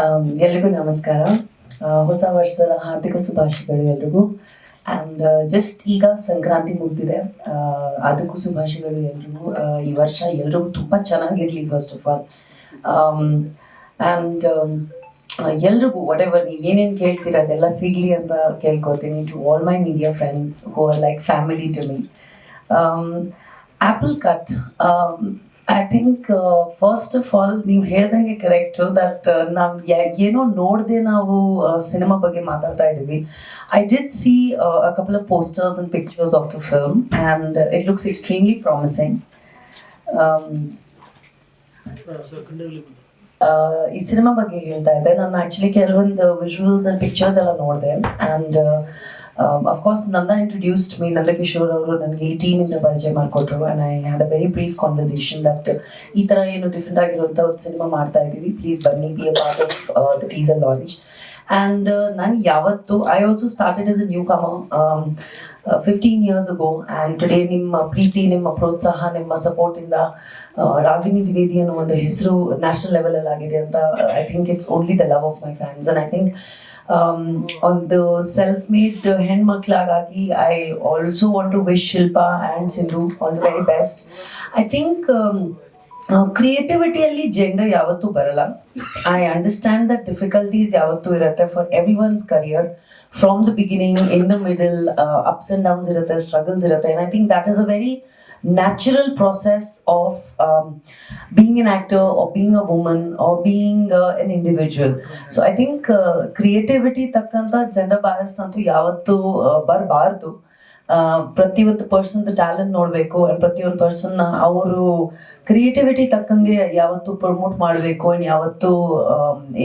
Um, ಎಲ್ರಿಗೂ ನಮಸ್ಕಾರ. ಹೊಸ ವರ್ಷದ ಹಾರ್ದಿಕ ಶುಭಾಶಯಗಳು ಎಲ್ರಿಗೂ. ಆ್ಯಂಡ್ ಜಸ್ಟ್ ಈಗ ಸಂಕ್ರಾಂತಿ ಮುಗಿದಿದೆ. ಅದಕ್ಕೂ ಶುಭಾಶಯಗಳು ಎಲ್ರಿಗೂ. ಈ ವರ್ಷ ಎಲ್ರಿಗೂ ತುಂಬ ಚೆನ್ನಾಗಿರಲಿ ಫಸ್ಟ್ ಆಫ್ ಆಲ್ ಆ್ಯಂಡ್ ಎಲ್ರಿಗೂ ವಾಟ್ ಎವರ್ ಏನೇನು ಕೇಳ್ತೀರ ಅದೆಲ್ಲ ಸಿಗಲಿ ಅಂತ ಕೇಳ್ಕೊತೀನಿ. To all my media friends who are like family to me apple cut I think first of all ನೀವು ಹೇಳ್ದಂಗೆ ಕರೆಕ್ಟು ದಟ್ ನಾವು ಏನೋ ನೋಡದೆ ನಾವು ಸಿನಿಮಾ ಬಗ್ಗೆ ಮಾತಾಡ್ತಾ ಇದ್ದೀವಿ I did see a couple of posters and pictures of the film and it looks extremely promising ಈ ಸಿನಿಮಾ ಬಗ್ಗೆ ಹೇಳ್ತಾ ಇದ್ದೆ. ನಾನು ಆಕ್ಚುಲಿ ಕೆಲವೊಂದು ವಿಜುವಲ್ಸ್ ಅಂಡ್ ಪಿಕ್ಚರ್ಸ್ ಎಲ್ಲ ನೋಡಿದೆ. ಆ್ಯಂಡ್ ಅಫ್ಕೋರ್ಸ್ ನನ್ನ ಇಂಟ್ರೊಡ್ಯೂಸ್ಡ್ ಮೀ ನಂದಕಿಶೋರ್ ಅವರು ನನಗೆ ಈ ಟೀಮಿಂದ ಪರಿಚಯ ಮಾಡಿಕೊಟ್ರು and I had a very brief conversation that ಈ ಥರ ಏನು ಡಿಫ್ರೆಂಟ್ ಆಗಿರುವಂಥ ಒಂದು ಸಿನಿಮಾ ಮಾಡ್ತಾ ಇದ್ದೀವಿ. ಪ್ಲೀಸ್ ಬನ್ನಿ be a part of the teaser launch and ನಾನು ಯಾವತ್ತು I also started as a newcomer fifteen years ago and today ನಿಮ್ಮ ಪ್ರೀತಿ, ನಿಮ್ಮ ಪ್ರೋತ್ಸಾಹ, ನಿಮ್ಮ ಸಪೋರ್ಟಿಂದ ರಾಗಿಣಿ ದ್ವಿವೇದಿ ಅನ್ನೋ ಒಂದು ಹೆಸರು ನ್ಯಾಷನಲ್ ಲೆವೆಲಲ್ಲಿ ಆಗಿದೆ ಅಂತ I think it's only the love of my fans and I think ಒಂದು self made ಹೆಣ್ಮಕ್ಳಾಗಿ I also want to wish Shilpa and Sindhu all the very best I think ಕ್ರಿಯೇಟಿವಿಟಿಯಲ್ಲಿ gender ಯಾವತ್ತೂ ಬರಲ್ಲ ಐ ಅಂಡರ್ಸ್ಟ್ಯಾಂಡ್ ದಟ್ ಡಿಫಿಕಲ್ಟೀಸ್ ಯಾವತ್ತೂ ಇರುತ್ತೆ for everyone's career from the beginning in the middle ups and downs ಇರುತ್ತೆ struggles ಇರುತ್ತೆ and I think that is a very natural process of um, being an actor or being a woman or being uh, an individual. So I think uh, creativity ತಕ್ಕಂಥ gender bias ಅಂತೂ ಯಾವತ್ತೂ ಬರಬಾರ್ದು ಪ್ರತಿಯೊಂದು person talent ನೋಡಬೇಕು and ಪ್ರತಿಯೊಂದು ಪರ್ಸನ್ನ ಅವರು creativity ತಕ್ಕಂಗೆ ಯಾವತ್ತು ಪ್ರಮೋಟ್ ಮಾಡಬೇಕು ಅಂಡ್ ಯಾವತ್ತು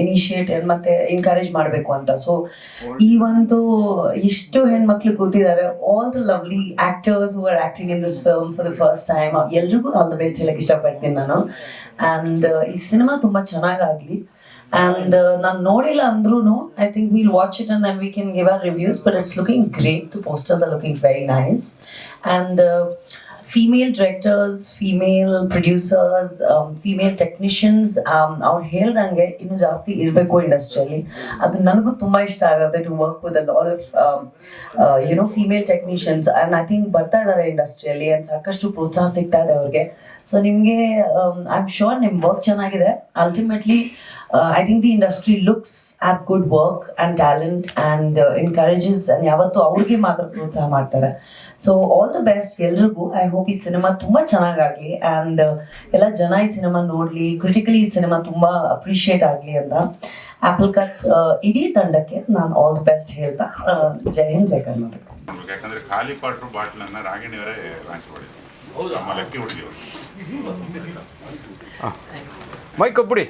ಇನಿಷಿಯೇಟ್ ಮತ್ತೆ ಎನ್ಕರೇಜ್ ಮಾಡಬೇಕು ಅಂತ. ಸೊ ಈ ಒಂದು ಇಷ್ಟು ಹೆಣ್ಮಕ್ಳು ಕೂತಿದ್ದಾರೆ all the lovely actors who are acting in this film for the first time ಎಲ್ರಿಗೂ ಆಲ್ ದ ಬೆಸ್ಟ್ ಹೇಳಕ್ ಇಷ್ಟಪಡ್ತೀನಿ ನಾನು. ಅಂಡ್ ಈ ಸಿನಿಮಾ ತುಂಬಾ ಚೆನ್ನಾಗಾಗಲಿ. ಆ್ಯಂಡ್ ನಾನು ನೋಡಿಲ್ಲ ಅಂದ್ರೂ I think will watch it and we can give our reviews but it's looking great the posters are looking very nice and female directors female producers female technicians ಅವ್ರು ಹೇಳ್ದಂಗೆ ಇನ್ನೂ ಜಾಸ್ತಿ ಇರಬೇಕು ಇಂಡಸ್ಟ್ರಿಯಲ್ಲಿ ಅದು ನನಗೂ ತುಂಬ ಇಷ್ಟ ಆಗುತ್ತೆ to work with a lot of you know female technicians and I think ಬರ್ತಾ ಇದ್ದಾರೆ ಇಂಡಸ್ಟ್ರಿಯಲ್ಲಿ ಆ್ಯಂಡ್ ಸಾಕಷ್ಟು ಪ್ರೋತ್ಸಾಹ ಸಿಗ್ತಾ ಇದೆ ಅವ್ರಿಗೆ. ಸೊ ನಿಮಗೆ ಐ ಆಮ್ ಶೋರ್ ನಿಮ್ಮ ವರ್ಕ್ ಚೆನ್ನಾಗಿದೆ. Ultimately I think the industry looks at good work and talent and encourages and ಯಾವತ್ತೂ ಅವ್ರಿಗೆ ಮಾತ್ರ ಪ್ರೋತ್ಸಾಹ ಮಾಡ್ತಾರೆ. ಸೊ ಆಲ್ ದ ಬೆಸ್ಟ್ ಎಲ್ರಿಗೂ. ಐ ಹೋಪ್ ಈ ಸಿನಿಮಾ ತುಂಬ ಚೆನ್ನಾಗಾಗಲಿ ಆ್ಯಂಡ್ ಎಲ್ಲ ಜನ ಈ ಸಿನಿಮಾ ನೋಡಲಿ ಕ್ರಿಟಿಕಲಿ ಈ ಸಿನಿಮಾ ತುಂಬ ಅಪ್ರಿಷಿಯೇಟ್ ಆಗಲಿ ಅಂತ. ಆ್ಯಪಲ್ ಕಟ್ ಇಡೀ ತಂಡಕ್ಕೆ ನಾನು ಆಲ್ ದ ಬೆಸ್ಟ್ ಹೇಳ್ತಾ ಆ, ಜೈ ಹಿಂದ್ ಜೈ ಕರ್ನಾಟಕ. ಯಾಕಂದ್ರೆ ಖಾಲಿ ಕ್ವಾರ್ಟರ್ ಬಾಟ್ಲನ್ನ ರಾಗಿಣಿಯವರೇ ಲಾಂಚ್ ಮಾಡಿದ್ರು. ಮೈಕ್ ಕೊಟ್ಬಿಡಿ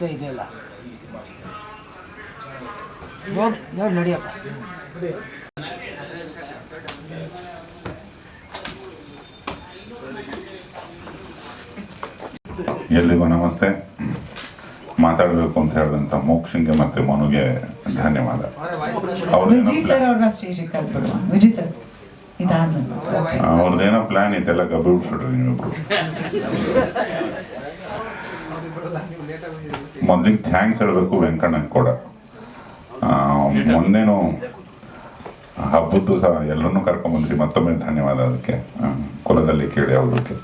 ಮತ್ತೆ ಇದೆಯಲ್ಲ? ನೋಡಿ ನೋಡಿ ನಡಿಯಪ್ಪ. ಎಲ್ಲಿಗೂ ನಮಸ್ತೆ. ಮಾತಾಡಬೇಕು ಅಂತ ಹೇಳಿದಂಥ ಮೋಕ್ಷಂಗೆ ಮತ್ತೆ ಮನುಗೆ ಧನ್ಯವಾದ. ಅವ್ರದ್ದೇನೋ ಪ್ಲಾನ್ ಇತ್ತೆಲ್ಲ ಗಬ್ಬಿ ಬಿಟ್ಬಿಟ್ರಿ ನೀವಿಬ್ರು ಮೊದಲಿಗೆ ಥ್ಯಾಂಕ್ಸ್ ಹೇಳಬೇಕು ವೆಂಕಣ್ಣನ ಕೂಡ. ಮೊನ್ನೆನೂ ಹಬ್ಬದ್ದು ಸಹ ಎಲ್ಲರನ್ನೂ ಕರ್ಕೊಂಬಂದ್ರಿ ಮತ್ತೊಮ್ಮೆ ಧನ್ಯವಾದ ಅದಕ್ಕೆ. ಕುಲದಲ್ಲಿ ಕೇಳಿ ಅವ್ರಿಗೆ.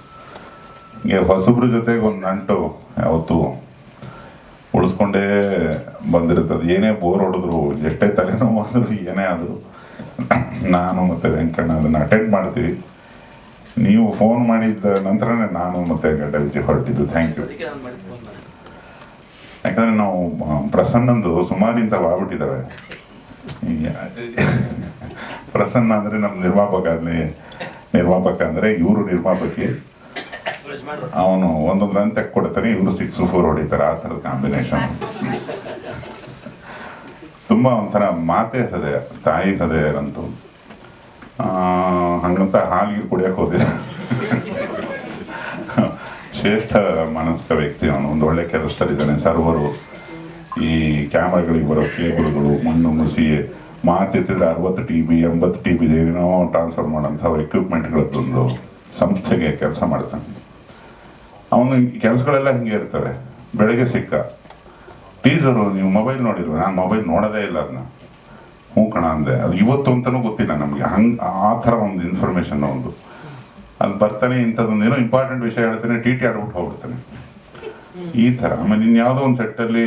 ಹೀಗೆ ಹೊಸಬ್ರ ಜೊತೆಗೆ ಒಂದು ನಂಟು ಯಾವತ್ತು ಉಳಿಸ್ಕೊಂಡೇ ಬಂದಿರ್ತದೆ ಏನೇ ಬೋರ್ ಹೊಡೆದ್ರು, ಎಷ್ಟೇ ತಲೆನೋವು ಆದರೂ ಏನೇ ಆದರೂ ನಾನು ಮತ್ತು ವೆಂಕಣ್ಣ ಅದನ್ನು ಅಟೆಂಡ್ ಮಾಡ್ತೀವಿ. ನೀವು ಫೋನ್ ಮಾಡಿದ ನಂತರನೇ ನಾನು ಮತ್ತೆ ಗಡ್ಡ ವಿಜಯ್ ಹೊರಟಿದ್ದು. ಥ್ಯಾಂಕ್ ಯು ಯಾಕಂದ್ರೆ ನಾವು ಪ್ರಸನ್ನಂದು ಸುಮಾರು ಇಂಥವು ಪ್ರಸನ್ನ ಅಂದ್ರೆ ನಮ್ಮ ನಿರ್ಮಾಪಕ ಅಲ್ಲಿ ನಿರ್ಮಾಪಕ ಅಂದ್ರೆ ಇವರು ನಿರ್ಮಾಪಕಿ. ಅವನು ಒಂದೊಂದು ರನ್ ತೆಕ್ ಕೊಡ್ತಾನೆ ಇವರು ಸಿಕ್ಸ್ ಫೋರ್ ಹೊಡಿತಾರೆ, ಆ ಥರದ ಕಾಂಬಿನೇಷನ್ ತುಂಬಾ ಒಂಥರ ಮಾತೆ ಹೃದಯ, ತಾಯಿ ಹೃದಯ ಅಂತೂ ಹಂಗಂತ ಹಾಲಿಗೆ ಕುಡಿಯಕ್ಕೆ ಹೋದಿಲ್ಲ. ಶ್ರೇಷ್ಠ ಮನಸ್ಕ ವ್ಯಕ್ತಿ ಅವನು. ಒಂದು ಒಳ್ಳೆ ಕೆಲಸದಲ್ಲಿದ್ದಾನೆ. ಸರ್ವರು ಈ ಕ್ಯಾಮ್ರಾಗಳಿಗೆ ಬರೋ ಕೇಬಲ್ಗಳು, ಮಣ್ಣು, ಮುಸಿ ಮಾತೆತ್ತಿದ್ರೆ ಅರವತ್ತು ಟಿ ಬಿ, ಎಂಬತ್ತು ಟಿ ಬಿ ಏನೇನೋ ಟ್ರಾನ್ಸ್ಫರ್ ಮಾಡೋಂಥ ಎಕ್ವಿಪ್ಮೆಂಟ್ಗಳದ್ದೊಂದು ಸಂಸ್ಥೆಗೆ ಕೆಲಸ ಮಾಡ್ತಾನೆ. ಅವನು ಕೆಲಸಗಳೆಲ್ಲ ಹಿಂಗೆ ಇರ್ತವೆ. ಬೆಳಗ್ಗೆ ಸಿಕ್ಕ. ಟೀಸರು, ನೀವು ಮೊಬೈಲ್ ನೋಡಿಲ್ವ? ನಾನು ಮೊಬೈಲ್ ನೋಡೋದೇ ಇಲ್ಲ ಅದನ್ನ ಹ್ಞೂ ಕಣ ಅಂದೆ. ಅದು ಇವತ್ತು ಅಂತಲೂ ಗೊತ್ತಿಲ್ಲ ನಮಗೆ. ಹಂಗೆ ಆ ಥರ ಒಂದು ಇನ್ಫಾರ್ಮೇಷನ್ ಒಂದು ಅಲ್ಲಿ ಬರ್ತಾನೆ ಇಂಥದ್ದೊಂದು ಏನೋ ಇಂಪಾರ್ಟೆಂಟ್ ವಿಷಯ ಹೇಳ್ತಾನೆ, ಟಿ ಟಿ ಆಡ್ಬಿಟ್ಟು ಹೋಗ್ಬಿಡ್ತಾನೆ. ಈ ಥರ. ಆಮೇಲೆ ಇನ್ಯಾವುದೋ ಒಂದು ಸೆಟ್ಟಲ್ಲಿ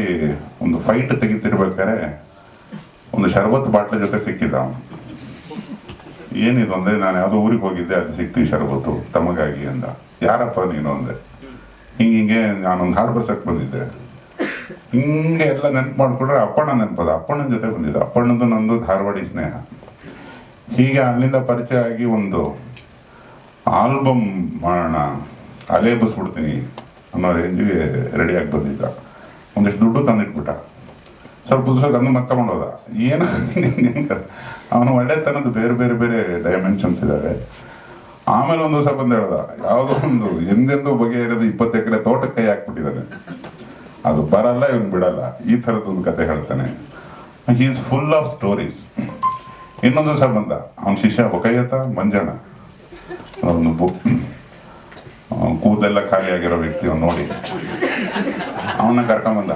ಒಂದು ಫೈಟ್ ತೆಗಿತಿರ್ಬೇಕಾರೆ ಒಂದು ಶರಬತ್ ಬಾಟ್ಲ ಜೊತೆ ಸಿಕ್ಕಿದ್ದ ಅವನು. ಏನಿದು ಅಂದರೆ ನಾನು ಯಾವುದೋ ಊರಿಗೆ ಹೋಗಿದ್ದೆ, ಅಲ್ಲಿ ಸಿಕ್ತೀವಿ ಶರಬತ್ತು, ತಮಗಾಗಿ ಅಂದ. ಯಾರಪ್ಪ ನೀನು ಅಂದೆ. ಹಿಂಗೆ ಹಿಂಗೆ ನಾನೊಂದು ಹಾಡು ಬರ್ಸಕ್ಕೆ ಬಂದಿದ್ದೆ. ಹಿಂಗೆ ಎಲ್ಲ ನೆನ್ಪು ಮಾಡಿಕೊಂಡ್ರೆ ಅಪ್ಪಣ್ಣ ನೆನಪದ. ಅಪ್ಪಣ್ಣನ ಜೊತೆ ಬಂದಿದ್ದೆ. ಅಪ್ಪಣ್ಣಂದು ನಂದು ಧಾರವಾಡಿ ಸ್ನೇಹ. ಹೀಗೆ ಅಲ್ಲಿಂದ ಪರಿಚಯ ಆಗಿ ಒಂದು ಆಲ್ಬಮ್ ಮಾಡೋಣ ಅಲೆ ಬಸ್ಬಿಡ್ತೀನಿ ಅನ್ನೋ ರೇಂಜಿಗೆ ರೆಡಿಯಾಗಿ ಬಂದಿದ್ದ. ಒಂದಿಷ್ಟು ದುಡ್ಡು ತಂದಿಟ್ಬಿಟ್ಟ. ಸ್ವಲ್ಪ ಪುಸ್ತಕ ಅದನ್ನು ಮತ್ತೆ ತಗೊಂಡೋದ. ಏನು ಅವನು ಒಳ್ಳೆತನದ ಬೇರೆ ಬೇರೆ ಬೇರೆ ಡೈಮೆನ್ಷನ್ಸ್ ಇದ್ದಾವೆ ಆಮೇಲೆ ಒಂದು ದಿವಸ ಬಂದು ಹೇಳ್ದ, ಯಾವುದೋ ಒಂದು ಎಂದೆಂದೂ ಇರೋದು ಇಪ್ಪತ್ತು ಎಕರೆ ತೋಟಕ್ಕೆ ಕೈ ಹಾಕ್ಬಿಟ್ಟಿದ್ದಾನೆ. ಅದು ಬರಲ್ಲ, ಇವನು ಬಿಡಲ್ಲ. ಈ ಥರದೊಂದು ಕತೆ ಹೇಳ್ತಾನೆ. He is full of stories ಇನ್ನೊಂದು ದಿವಸ ಬಂದ, ಅವನ ಶಿಷ್ಯ ಒಕೈಯತ ಮಂಜನ ಅವನು ಬು- ಅವ್ನ್ ಕೂದಲೆಲ್ಲ ಖಾಲಿ ಆಗಿರೋ ವ್ಯಕ್ತಿ ನೋಡಿ. ಅವನ ಕರ್ಕೊಂಬಂದ.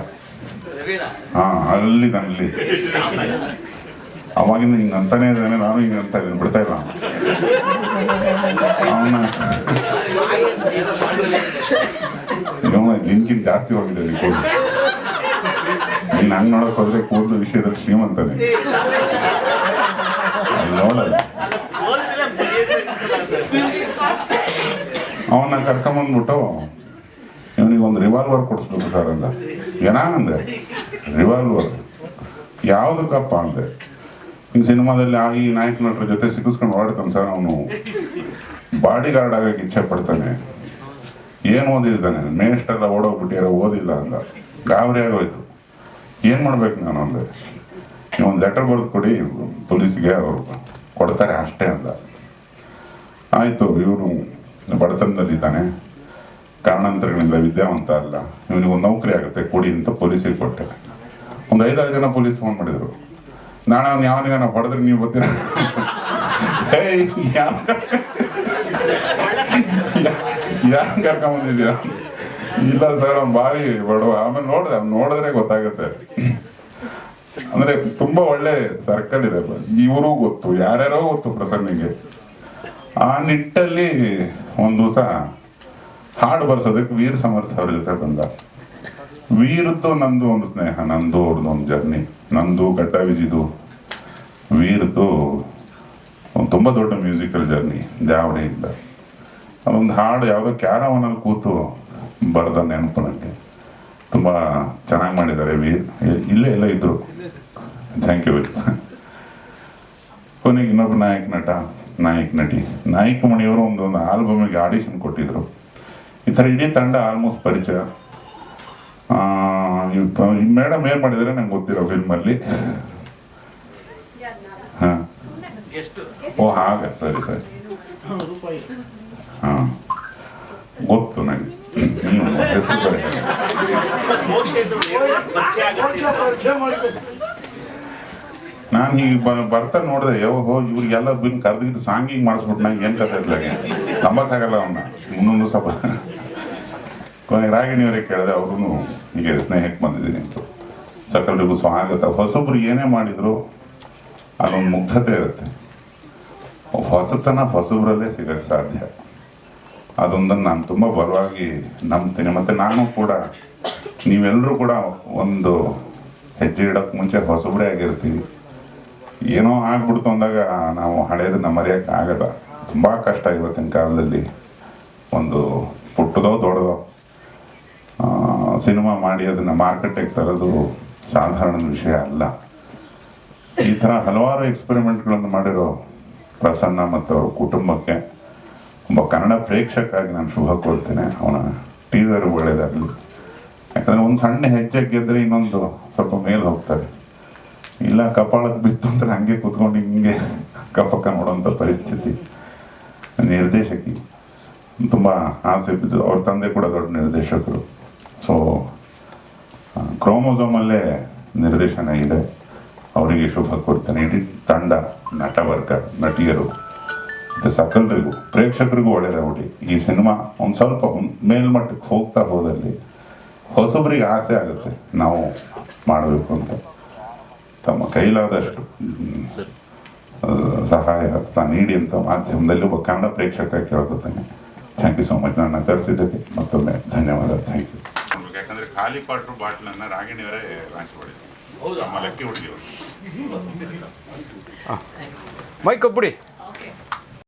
ಹಾ, ಅಲ್ಲಿ ಅಲ್ಲಿ ಅವಾಗಿಂದ ಹಿಂಗ ಅಂತಾನೆ ಇದ್ದಾನೆ, ನಾನು ಹಿಂಗ ಅಂತ ಇದ್ದೀನಿ, ಬಿಡ್ತಾ ಇಲ್ಲ ಅವನ. ನಿನ್ಗಿಂತ ಜಾಸ್ತಿ ಹೋಗಿದೆ ಈ ಕೂದಲು. ನೀನ್ ಹಂಗೆ ನೋಡಕ್ ಹೋದ್ರೆ ಕೂದಲು ವಿಷಯದಲ್ಲಿ ಶ್ರೀಮಂತನೇ. ನೋಡಲ್ಲ ಅವನ್ನ ಕರ್ಕೊಂಬಂದ್ಬಿಟ್ಟು ಇವನಿಗೆ ಒಂದು ರಿವಾಲ್ವರ್ ಕೊಡಿಸ್ಬೇಕು ಸರ್ ಅಂದ. ಏನಂದೆ ರಿವಾಲ್ವರ್ ಯಾವುದಕ್ಕಪ್ಪ ಅಂದೆ? ಈ ಸಿನಿಮಾದಲ್ಲಿ ಆ ಈ ನಾಯಕ ನಟರ ಜೊತೆ ಸಿಕ್ಕಿಸ್ಕೊಂಡು ಹೊರಡ್ತಾನೆ ಸರ್ ಅವನು. ಬಾಡಿ ಗಾರ್ಡ್ ಆಗಕ್ಕೆ ಇಚ್ಛೆ ಪಡ್ತಾನೆ. ಏನು ಓದಿದ್ದಾನೆ? ಮೇಷ್ಟೆಲ್ಲ ಓಡೋಗ್ಬಿಟ್ಟಿರೋ ಓದಿಲ್ಲ ಅಂದ. ಗಾಬರಿ ಆಗೋಯ್ತು. ಏನು ಮಾಡ್ಬೇಕು ನಾನು ಅಂದೆ? ನೀವು ಒಂದು ಲೆಟರ್ ಬರೆದು ಕೊಡಿ, ಪೊಲೀಸ್ಗೆ ಅವರು ಕೊಡ್ತಾರೆ ಅಷ್ಟೇ ಅಂದ. ಆಯಿತು ಇವರು ಬಡತನದಲ್ಲಿದ್ದಾನೆ. ಕಾರಣಾಂತರಗಳಿಂದ ವಿದ್ಯಾವಂತ ಅಲ್ಲ ಇವನಿಗೆ ಒಂದು ನೌಕರಿ ಆಗುತ್ತೆ, ಕೊಡಿ ಅಂತ ಪೊಲೀಸಿಗೆ ಕೊಟ್ಟೆ. ಒಂದು ಐದಾರು ಜನ ಪೊಲೀಸ್ ಫೋನ್ ಮಾಡಿದ್ರು. ನಾಳೆ ಅವ್ನು ಯಾವನಿಗೆ ನಾವು ಹೊಡೆದ್ರೆ ನೀವು ಬರ್ತೀರ ಯಾರು ಕರ್ಕೊಂಬಂದಿದ್ದೀರಾ ಇಲ್ಲ ಸರ್, ಅವ್ನು ಭಾರಿ ಬಡವ. ಆಮೇಲೆ ನೋಡಿದೆ, ಅವ್ನು ನೋಡಿದ್ರೆ ಗೊತ್ತಾಗುತ್ತೆ. ಅಂದ್ರೆ ತುಂಬಾ ಒಳ್ಳೆ ಸರ್ಕಲ್ ಇದೆ. ಇವರು ಗೊತ್ತು, ಯಾರ್ಯಾರೋ ಗೊತ್ತು ಪ್ರಸನ್ನಿಗೆ. ಆ ನಿಟ್ಟಲ್ಲಿ ಒಂದು ದಿವಸ ಹಾಡು ಬರ್ಸೋದಕ್ಕೆ ವೀರ್ ಸಮರ್ಥ ಅವ್ರ ಜೊತೆ ಬಂದ. ವೀರದ್ದು ನಂದು ಒಂದು ಸ್ನೇಹ, ನಂದು ಅವ್ರದ್ದು ಒಂದು ಜರ್ನಿ ನಂದು ಗಡ್ಡ ವಿಜಿದು ವೀರದ್ದು ಒಂದು ತುಂಬ ದೊಡ್ಡ ಮ್ಯೂಸಿಕಲ್ ಜರ್ನಿ ದ್ಯಾವಡಿಯಿಂದ ಅದೊಂದು ಹಾಡು ಯಾವುದೋ ಕ್ಯಾರವನಲ್ಲಿ ಕೂತು ಬರ್ದ ನೆನಪು ನನಗೆ ತುಂಬ ಚೆನ್ನಾಗಿ ಮಾಡಿದ್ದಾರೆ ವೀರ್. ಇಲ್ಲೇ ಎಲ್ಲ ಇದ್ರು. ಥ್ಯಾಂಕ್ ಯು ಕೊನೆಗೆ ಇನ್ನೊಬ್ಬ ನಾಯಕ ನಟ. ನಾಯಕ ನಟಿ. ನಾಯಕ ಮಣಿಯವರು ಒಂದು ಒಂದು ಆಲ್ಬಮಿಗೆ ಆಡಿಷನ್ ಕೊಟ್ಟಿದ್ರು. ಈ ಥರ ಇಡೀ ತಂಡ ಆಲ್ಮೋಸ್ಟ್ ಪರಿಚಯ. ಮೇಡಮ್ ಏನು ಮಾಡಿದರೆ ನಂಗೆ ಗೊತ್ತಿರೋ ಫಿಲ್ಮಲ್ಲಿ ಹಾ. ಓ ಹಾಗೆ. ಸರಿ ಸರಿ. ಹಾಂ. ಗೊತ್ತು ನನಗೆ ಹೆಸರು ಬರೀ ನಾನು ಈಗ ಬ- ಬರ್ತಾ ನೋಡಿದೆ ಯಾವಾಗ ಇವ್ರಿಗೆಲ್ಲ ಬಿನ್ ಕರೆದಿದ್ದು ಸಾಂಗಿಂಗ್ ಮಾಡಿಸ್ಬಿಟ್ಟು ನಂಗೆ ಏನು ಕತೆ ಇರ್ಲಾಗೆ ನಂಬಕ್ಕಾಗಲ್ಲ ಅವನ್ನ ಇನ್ನೊಂದು ಸ್ವಲ್ಪ. ಕೊನೆಗೆ ರಾಗಿಣಿಯವರೇ ಕೇಳಿದೆ ಅವ್ರೂ ಹೀಗೆ ಸ್ನೇಹಕ್ಕೆ ಬಂದಿದ್ದೀನಿ ಅಂತ. ಸಕಲರಿಗೂ ಸ್ವಾಗತ. ಹೊಸಬ್ರು ಏನೇ ಮಾಡಿದ್ರು, ಅದೊಂದು ಮುಗ್ಧತೆ ಇರುತ್ತೆ. ಹೊಸತನ ಹೊಸಬ್ರಲ್ಲೇ ಸಿಗಕ್ಕೆ ಸಾಧ್ಯ. ಅದೊಂದನ್ನು ನಾನು ತುಂಬ ಬಲವಾಗಿ ನಂಬ್ತೀನಿ. ಮತ್ತು ನಾನು ಕೂಡ ನೀವೆಲ್ಲರೂ ಕೂಡ ಒಂದು ಹೆಜ್ಜೆ ಇಡೋಕ್ಕೆ ಮುಂಚೆ ಹೊಸಬ್ರೇ ಆಗಿರ್ತೀವಿ. ಏನೋ ಆಗ್ಬಿಡ್ತು ಅಂದಾಗ ನಾವು ಹಳೆಯದನ್ನ ಮರೆಯೋಕ್ಕೆ ಆಗಲ್ಲ. ತುಂಬ ಕಷ್ಟ ಇವತ್ತಿನ ಕಾಲದಲ್ಲಿ. ಒಂದು ಪುಟ್ಟದೋ ದೊಡ್ಡದೋ. ಸಿನಿಮಾ ಮಾಡಿ ಅದನ್ನು ಮಾರ್ಕೆಟಿಗೆ ತರೋದು ಸಾಧಾರಣ ವಿಷಯ ಅಲ್ಲ. ಈ ಥರ ಹಲವಾರು ಎಕ್ಸ್ಪೆರಿಮೆಂಟ್ಗಳನ್ನು ಮಾಡಿರೋ ಪ್ರಸನ್ನ ಮತ್ತು ಅವ್ರ ಕುಟುಂಬಕ್ಕೆ ಒಬ್ಬ ಕನ್ನಡ ಪ್ರೇಕ್ಷಕಾಗಿ ನಾನು ಶುಭ ಕೋರ್ತೇನೆ. ಅವನ ಟೀಸರ್ ಒಳ್ಳೆಯದಾಗಲಿ ಯಾಕಂದರೆ ಒಂದು ಸಣ್ಣ ಹೆಜ್ಜೆ ಗೆದ್ದರೆ ಇನ್ನೊಂದು ಸ್ವಲ್ಪ ಮೇಲೆ ಹೋಗ್ತಾರೆ ಇಲ್ಲ ಕಪಾಳಕ್ಕೆ ಬಿತ್ತು ಅಂದ್ರೆ ಹಂಗೆ ಕೂತ್ಕೊಂಡು ಹಿಂಗೆ ಕಫಕ್ಕ ನೋಡೋಂಥ ಪರಿಸ್ಥಿತಿ. ನಿರ್ದೇಶಕಿ. ತುಂಬ ಆಸೆ ಬಿದ್ದು ಅವ್ರ ತಂದೆ ಕೂಡ ದೊಡ್ಡ ನಿರ್ದೇಶಕರು. ಸೊ ಕ್ರೋಮೋಸೋಮಲ್ಲೇ ನಿರ್ದೇಶನ ಇದೆ. ಅವರಿಗೆ ಶುಭ ಕೊಡ್ತಾನೆ ಇಡೀ ತಂಡ, ನಟವರ್ಗ, ನಟಿಯರು, ಮತ್ತು ಸಕಲರಿಗೂ, ಪ್ರೇಕ್ಷಕರಿಗೂ ಒಳ್ಳೆಯದಾಗ್ಬಿಟ್ಟು ಈ ಸಿನಿಮಾ ಒಂದು ಸ್ವಲ್ಪ ಮೇಲ್ಮಟ್ಟಕ್ಕೆ ಹೋಗ್ತಾ ಹೋದಲ್ಲಿ ಹೊಸಬರಿಗೆ ಆಸೆ ಆಗುತ್ತೆ. ನಾವು ಮಾಡಬೇಕು ಅಂತ. ತಮ್ಮ ಕೈಲಾದಷ್ಟು ಸಹಾಯ ಹಸ್ತ ನೀಡಿ ಅಂತ ಮಾಧ್ಯಮದಲ್ಲಿ ಒಬ್ಬ ಕನ್ನಡ ಪ್ರೇಕ್ಷಕ ಕೇಳ್ಕೊತಾನೆ. ಥ್ಯಾಂಕ್ ಯು ಸೊ ಮಚ್ ನನ್ನ ಕರೆಸಿದ್ದಕ್ಕೆ ಮತ್ತೊಮ್ಮೆ ಧನ್ಯವಾದ. ಥ್ಯಾಂಕ್ ಯು ಯಾಕಂದ್ರೆ ಖಾಲಿ ಕ್ವಾರ್ಟರ್ ಬಾಟ್ಲನ್ನು ರಾಗಿಣಿಯವರೇ ಲಾಂಚ್ ಮಾಡಿದ್ರು. ನಮ್ಮ ಲೆಕ್ಕಿ ಹುಡುಗಿ ಮೈಕ್ ಕೊಟ್ಬಿಡಿ